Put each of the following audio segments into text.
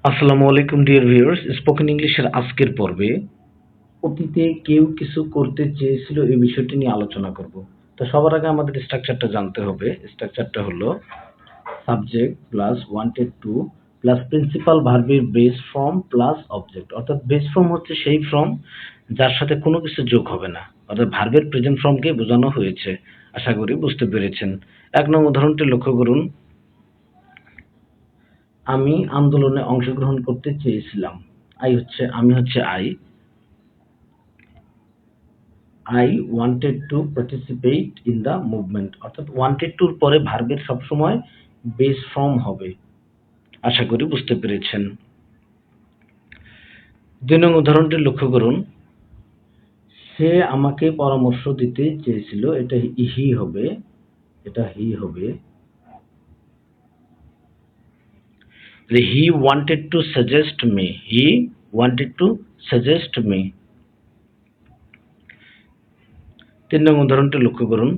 আসসালামু আলাইকুম dear viewers spoken ইংলিশের আজকের পর্বে অতীতে কেউ কিছু করতে চেয়েছিল এই বিষয়টি নিয়ে আলোচনা করব। তো সবার আগে আমাদের স্ট্রাকচারটা জানতে হবে। স্ট্রাকচারটা হলো subject plus wanted to plus principal ভার্বের বেস ফর্ম প্লাস অবজেক্ট অর্থাৎ বেস ফর্ম হচ্ছে সেই ফর্ম যার সাথে কোনো কিছু যোগ হবে না। অর্থাৎ ভার্বের প্রেজেন্ট ফর্মকে বোঝানো হয়েছে। আশা করি বুঝতে পেরেছেন। এক নং উদাহরণটি লক্ষ্য করুন। আমি আন্দোলনে অংশগ্রহণ করতে চেয়েছিলাম। আই হচ্ছে, আমি হচ্ছে I I wanted to participate in the movement অর্থাৎ ওয়ান্টেড টুর পরে ভার্বের সবসময় বেস ফর্ম হবে। আশা করি বুঝতে পেরেছেন। দুই নং উদাহরণটি লক্ষ্য করুন। সে আমাকে পরামর্শ দিতে চেয়েছিল, এটা হি হবে, এটা হি হবে। He wanted to suggest me he wanted to suggest me তিন নং উদাহরণটি লক্ষ্য করুন।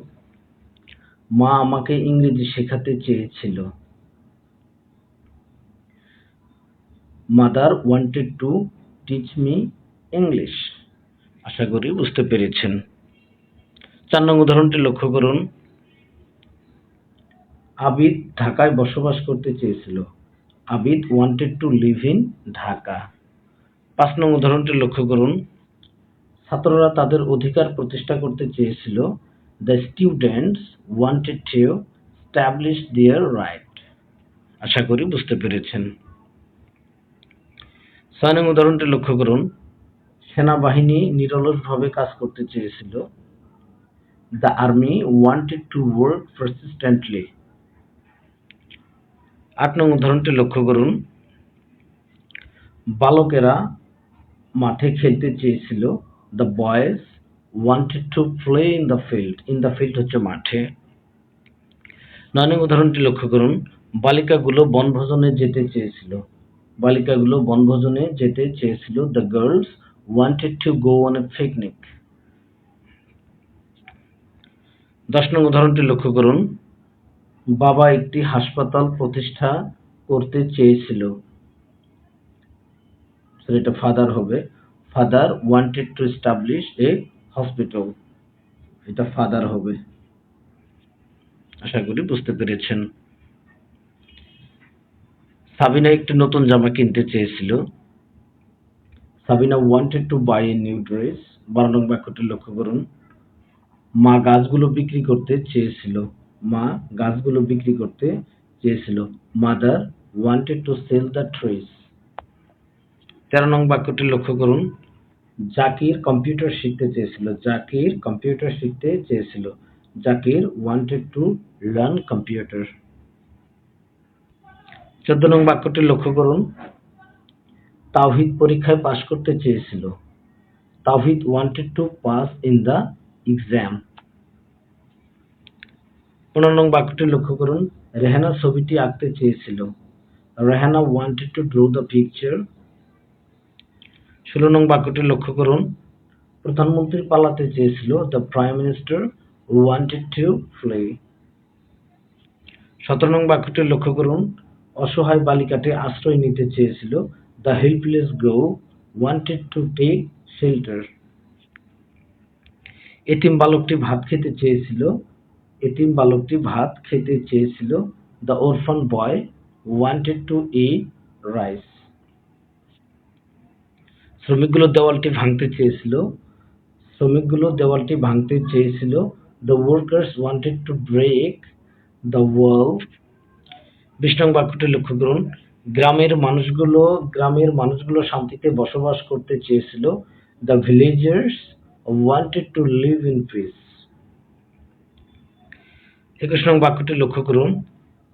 মা আমাকে ইংরেজি শেখাতে চেয়েছিল। Mother wanted to teach me English আশা করি বুঝতে পেরেছেন। চার নং উদাহরণটি লক্ষ্য করুন। আবিদ ঢাকায় বসবাস করতে চেয়েছিল। Abid wanted to live in Dhaka. পাঁচ নং উদাহরণটি লক্ষ্য করুন। ছাত্ররা তাদের অধিকার প্রতিষ্ঠা করতে চেয়েছিল। The students wanted to establish their right আশা করি বুঝতে পেরেছেন। ছয় নং উদাহরণটি লক্ষ্য করুন। সেনাবাহিনী নিরলসভাবে কাজ করতে চেয়েছিল। The army wanted to work persistently আট নং উদাহরণটি লক্ষ্য করুন। বালকেরা মাঠে খেলতে চেয়েছিল। The boys wanted to play in the field in the field হচ্ছে মাঠে। নয় নং উদাহরণটি লক্ষ্য করুন। বালিকাগুলো বনভোজনে যেতে চেয়েছিল। বালিকাগুলো বনভোজনে যেতে চেয়েছিল। The girls wanted to go on a picnic দশ নং উদাহরণটি লক্ষ্য করুন। বাবা একটি হাসপাতাল প্রতিষ্ঠা করতে চেয়েছিল। এটা ফাদার হবে। Father wanted to establish a hospital এটা ফাদার হবে। আশা করি বুঝতে পেরেছেন। সাবিনা একটি নতুন জামা কিনতে চেয়েছিল। Sabina wanted to buy a new dress বারো নং বাক্যটি লক্ষ্য করুন। মা গাছগুলো বিক্রি করতে চেয়েছিল। মা গাছগুলো বিক্রি করতে চেয়েছিল। Mother wanted to sell the trees তেরো নং বাক্যটি লক্ষ্য করুন। জাকির কম্পিউটার শিখতে চেয়েছিল। জাকির কম্পিউটার শিখতে চেয়েছিল। Zakir wanted to learn computer চোদ্দ নং বাক্যটি লক্ষ্য করুন। তাওহিদ পরীক্ষায় পাশ করতে চেয়েছিল। Tawhid wanted to pass in the exam পনেরো নং বাক্যটি লক্ষ্য করুন। রেহানা ছবিটি আঁকতে চেয়েছিল। Rehana wanted to draw the picture ষোলো নং বাক্যটি লক্ষ্য করুন। প্রধানমন্ত্রী পালাতে চেয়েছিল। The prime minister wanted to flee সতেরো নং বাক্যটি লক্ষ্য করুন। অসহায় বালিকাটি আশ্রয় নিতে চেয়েছিল। The helpless girl wanted to take shelter এতিম বালকটি ভাত খেতে চেয়েছিল। এতিম বালকটি ভাত খেতে চেয়েছিল। The orphan boy wanted to eat rice শ্রমিকগুলো দেওয়ালটি ভাঙতে চেয়েছিল। শ্রমিকগুলো দেওয়ালটি ভাঙতে চেয়েছিল। The workers wanted to break the wall বিশ নং বাক্যটি লক্ষ্য করুন। গ্রামের মানুষগুলো গ্রামের মানুষগুলো শান্তিতে বসবাস করতে চেয়েছিল। The villagers wanted to live in peace একুশ নং বাক্যটি লক্ষ্য করুন।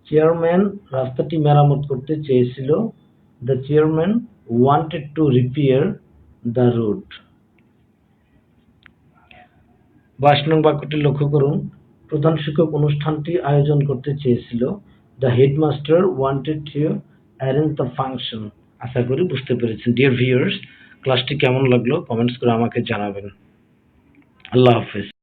চেয়ারম্যান রাস্তাটি মেরামত করতে চেয়েছিল। The chairman wanted to repair the road বাইশ নং বাক্যটি লক্ষ্য করুন। প্রধান শিক্ষক অনুষ্ঠানটি আয়োজন করতে চেয়েছিল। The headmaster wanted to arrange the function আশা করি বুঝতে পেরেছেন। ডিয়ার ভিউয়ার্স ক্লাসটি কেমন লাগল? কমেন্টস করে আমাকে জানাবেন। আল্লাহ হাফেজ।